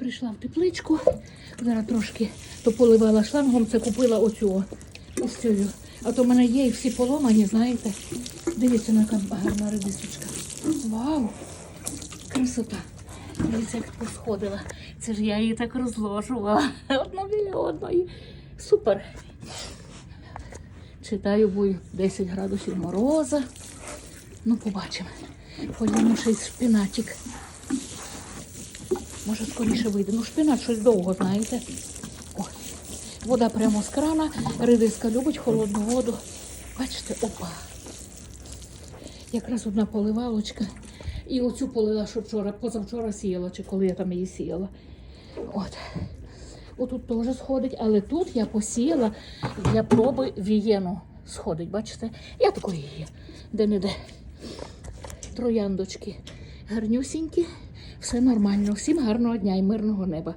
Прийшла в тепличку, зараз трошки то поливала шлангом, це купила оцю. Ось. А то в мене є і всі поломані, знаєте. Дивіться, на яка гарна редисочка. Вау! Красота. Дивіться, як посходила. Це ж я її так розложувала. Одна біля одної. Супер. Читаю, бо 10 градусів мороза. Ну, побачимо. Полімо ще й шпинатик. Може, скоріше вийде. Ну, шпинат щось довго, знаєте. О, вода прямо з крана. Редиска любить холодну воду. Бачите, опа. Якраз одна поливалочка. І оцю полила, що вчора, позавчора сіяла, чи коли я там її сіяла. От. Отут теж сходить, але тут я посіяла для проби вієну. Сходить, бачите? Я такої є. Де-не-де. Трояндочки гарнюсінькі. Все нормально. Всім гарного дня і мирного неба.